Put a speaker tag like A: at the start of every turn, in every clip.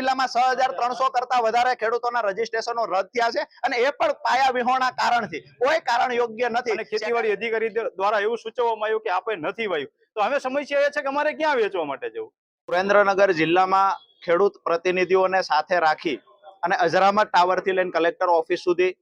A: જિલ્લામાં છ હજાર ત્રણસો કરતા વધારે ખેડૂતોના રજીસ્ટ્રેશનો રદ થયા છે અને એ પણ પાયા વિહોણા કારણથી. કોઈ કારણ યોગ્ય નથી.
B: ખેતીવાડી અધિકારી દ્વારા એવું સૂચવવામાં આવ્યું કે આપણે નથી વાયું. તો હવે સમસ્યા એ છે કે અમારે ક્યાં વેચવા માટે જવું?
A: સુરેન્દ્રનગર જિલ્લામાં ખેડૂત પ્રતિનિધિઓને સાથે રાખી અને અજરામત ટાવરથી લઈને કલેક્ટર ઓફિસ સુધી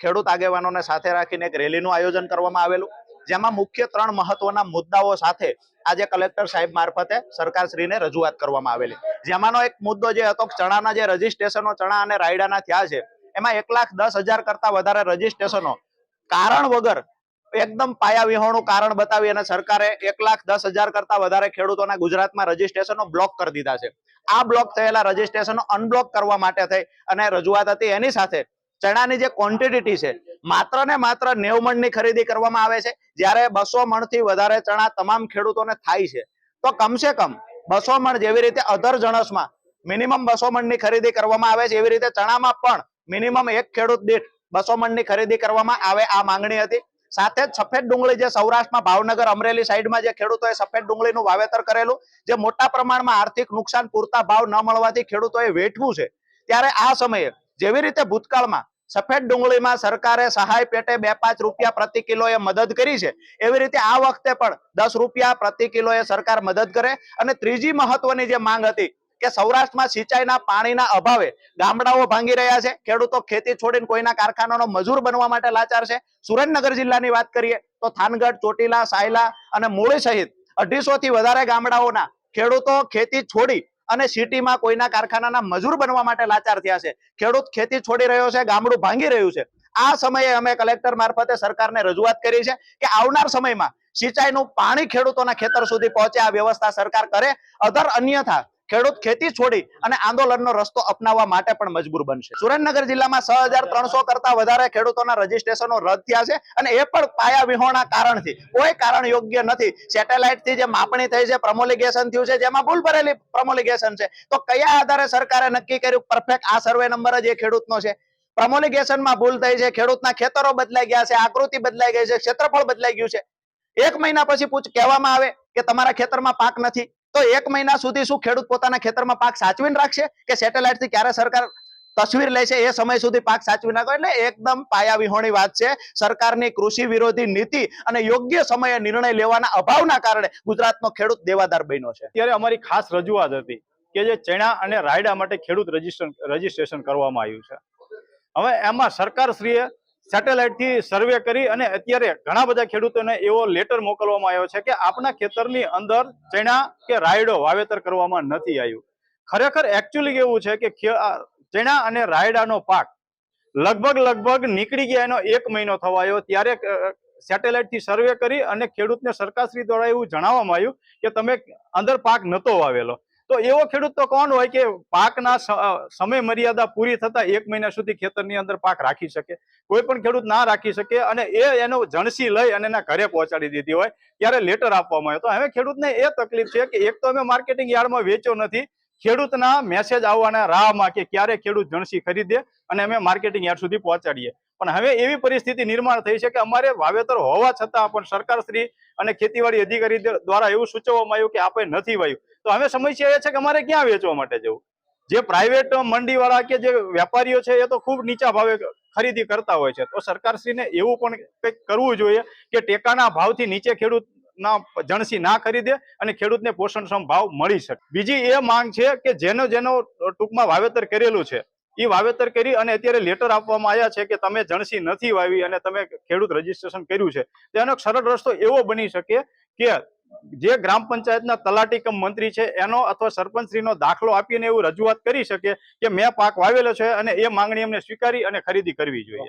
A: ખેડૂત આગેવાનોને સાથે રાખીને એક રેલીનું આયોજન કરવામાં આવેલું. જેમાં મુખ્ય ત્રણ મહત્વના મુદ્દાઓ સાથે આજે કલેક્ટર સાહેબ મારફતે સરકારશ્રીને રજૂઆત કરવામાં આવેલી. જેમાંનો એક મુદ્દો જે હતો ચણાના જે રજીસ્ટ્રેશનો, ચણા અને રાયડાના થયા છે, એમાં એક લાખ દસ હજાર કરતા વધારે રજીસ્ટ્રેશનો કારણ વગર એકદમ પાયા વિહોણું કારણ બતાવી અને સરકારે એક લાખ દસ હજાર કરતા વધારે ખેડૂતોના ગુજરાતમાં રજીસ્ટ્રેશનો બ્લોક કરી દીધા છે. આ બ્લોક થયેલા રજીસ્ટ્રેશનો અનબ્લોક કરવા માટે થઈ અને રજૂઆત હતી એની સાથે ચણાની જે ક્વોન્ટિટી છે, માત્ર ને માત્ર નેવ મણની ખરીદી કરવામાં આવે છે. જ્યારે બસો મણથી વધારે ચણા તમામ ખેડૂતોને થાય છે. તો કમસે કમ બસો મણ જેવી રીતે અધર જણસમાં મિનિમમ બસો મણની ખરીદી કરવામાં આવે છે. એવી રીતે ચણામાં પણ મિનિમમ એક ખેડૂત દીઠ બસો મણની ખરીદી કરવામાં આવે આ માંગણી હતી. સાથે જ સફેદ ડુંગળી જે સૌરાષ્ટ્રમાં ભાવનગર અમરેલી સાઈડમાં જે ખેડૂતોએ સફેદ ડુંગળીનું વાવેતર કરેલું, જે મોટા પ્રમાણમાં આર્થિક નુકસાન પૂરતા ભાવ ન મળવાથી ખેડૂતોએ વેઠવું છે. ત્યારે આ સમયે જેવી રીતે ભૂતકાળમાં સફેદ ડુંગળીમાં સરકારે સહાય પેટે બે પાંચ રૂપિયા પ્રતિ કિલોએ મદદ કરી છે, એવી રીતે આ વખતે પણ દસ રૂપિયા પ્રતિ કિલોએ સરકાર મદદ કરે. અને ત્રીજી મહત્વની જે માંગ હતી કે સૌરાષ્ટ્રમાં સિંચાઈના પાણીના અભાવે ગામડાઓ ભાંગી રહ્યા છે. ખેડૂતો ખેતી છોડીને કોઈના કારખાનાનો મજૂર બનવા માટે લાચાર છે. સુરેન્દ્રનગર જિલ્લાની વાત કરીએ તો થાનગઢ, ચોટીલા, સાયલા અને મૂળી સહિત અઢીસો થી વધારે ગામડાઓના ખેડૂતો ખેતી છોડી અને સિટીમાં કોઈના કારખાનાના મજૂર બનવા માટે લાચાર થયા છે. ખેડૂત ખેતી છોડી રહ્યો છે, ગામડું ભાંગી રહ્યું છે. આ સમયે અમે કલેક્ટર મારફતે સરકારને રજૂઆત કરી છે કે આવનાર સમયમાં સિંચાઈનું પાણી ખેડૂતોના ખેતર સુધી પહોંચે, આ વ્યવસ્થા સરકાર કરે. અધર અન્યથા ખેડૂત ખેતી છોડી અને આંદોલનનો રસ્તો અપનાવવા માટે પણ મજબૂર બનશે. સુરેન્દ્રનગર જિલ્લામાં છ હજાર ત્રણસો કરતા વધારે ખેડૂતોના રજીસ્ટ્રેશનો રદ થયા છે અને એ પણ પાયા વિહોણા કારણથી. કોઈ કારણ યોગ્ય નથી. સેટેલાઇટથી જે માપણી થઈ છે, પ્રમોલિગેશન થયું છે, જેમાં ભૂલ ભરેલી પ્રમોલિગેશન છે. તો કયા આધારે સરકારે નક્કી કર્યું? પરફેક્ટ આ સર્વે નંબર જ એ ખેડૂતનો છે. પ્રમોલિગેશનમાં ભૂલ થઈ છે, ખેડૂતના ખેતરો બદલાઈ ગયા છે, આકૃતિ બદલાઈ ગઈ છે, ક્ષેત્રફળ બદલાઈ ગયું છે. એક મહિના પછી પૂછ, કહેવામાં આવે કે તમારા ખેતરમાં પાક નથી. તો એક મહિના સુધી શું ખેડૂત પોતાના ખેતરમાં પાક સાચવીને રાખશે કે સેટેલાઇટથી ક્યારે સરકાર તસવીર લે છે એ સમય સુધી પાક સાચવી નાખો? એટલે એકદમ પાયા વિહોણી વાત છે. સરકારની કૃષિ વિરોધી નીતિ અને યોગ્ય સમયે નિર્ણય લેવાના અભાવના કારણે ગુજરાતનો ખેડૂત દેવાદાર બન્યો છે.
B: ત્યારે અમારી ખાસ રજૂઆત હતી કે જે ચણા અને રાયડા માટે ખેડૂત રજીસ્ટ્રેશન રજીસ્ટ્રેશન કરવામાં આવ્યું છે. હવે એમાં સરકારશ્રીએ સેટેલાઇટથી સર્વે કરી અને અત્યારે ઘણા બધા ખેડૂતોને એવો લેટર મોકલવામાં આવ્યો છે કે આપણા ખેતરની અંદર ચણા કે રાયડો વાવેતર કરવામાં નથી આવ્યું. ખરેખર એકચ્યુઅલી કેવું છે કે ચણા અને રાયડાનો પાક લગભગ લગભગ નીકળી ગયા એનો એક મહિનો થવાયો. ત્યારે સેટેલાઇટથી સર્વે કરી અને ખેડૂતને સરકારશ્રી દ્વારા એવું જણાવવામાં આવ્યું કે તમે અંદર પાક નહોતો વાવેલો. તો એવો ખેડૂત તો કોણ હોય કે પાકના સમય મર્યાદા પૂરી થતા એક મહિના સુધી ખેતરની અંદર પાક રાખી શકે? કોઈ પણ ખેડૂત ના રાખી શકે અને એ એનો જણસી લઈ અને એના ઘરે પહોંચાડી દીધી હોય ત્યારે લેટર આપવામાં આવ્યો. તો હવે ખેડૂતને એ તકલીફ છે કે એક તો અમે માર્કેટિંગ યાર્ડમાં વેચ્યો નથી, ખેડૂતના મેસેજ આવવાના રાહમાં કે ક્યારે ખેડૂત જણસી ખરીદે અને અમે માર્કેટિંગ યાર્ડ સુધી પહોંચાડીએ. પણ હવે એવી પરિસ્થિતિ નિર્માણ થઈ છે કે અમારે વાવેતર હોવા છતાં પણ સરકારશ્રી અને ખેતીવાડી અધિકારી દ્વારા એવું સૂચવવામાં આવ્યું કે આપણે નથી વાયું. તો હવે સમસ્યા એ છે કે અમારે ક્યાં વેચવા માટે જવું? જે પ્રાઇવેટ મંડીવાળા કે જે વેપારીઓ છે એ તો ખૂબ નીચા ભાવે ખરીદી કરતા હોય છે. તો સરકારશ્રીને એવું પણ કંઈક કરવું જોઈએ કે ટેકાના ભાવથી નીચે ખેડૂત ના જણસી ના ખરીદે અને ખેડૂતને પોષણક્ષમ ભાવ મળી શકે. બીજી એ માંગ છે કે જેનો જેનો ટૂંકમાં વાવેતર કરેલું છે એ વાવેતર કરી અને અત્યારે લેટર આપવામાં આવ્યા છે કે તમે જણસી નથી વાવી અને તમે ખેડૂત રજીસ્ટ્રેશન કર્યું છે. તો એનો સરળ રસ્તો એવો બની શકે કે જે ગ્રામ પંચાયતના તલાટી કમ મંત્રી છે, એનો અથવા સરપંચશ્રીનો દાખલો આપીને એવું રજૂઆત કરી શકે કે મેં પાક વાવેલો છે અને એ માંગણી અમને સ્વીકારી અને ખરીદી કરવી જોઈએ.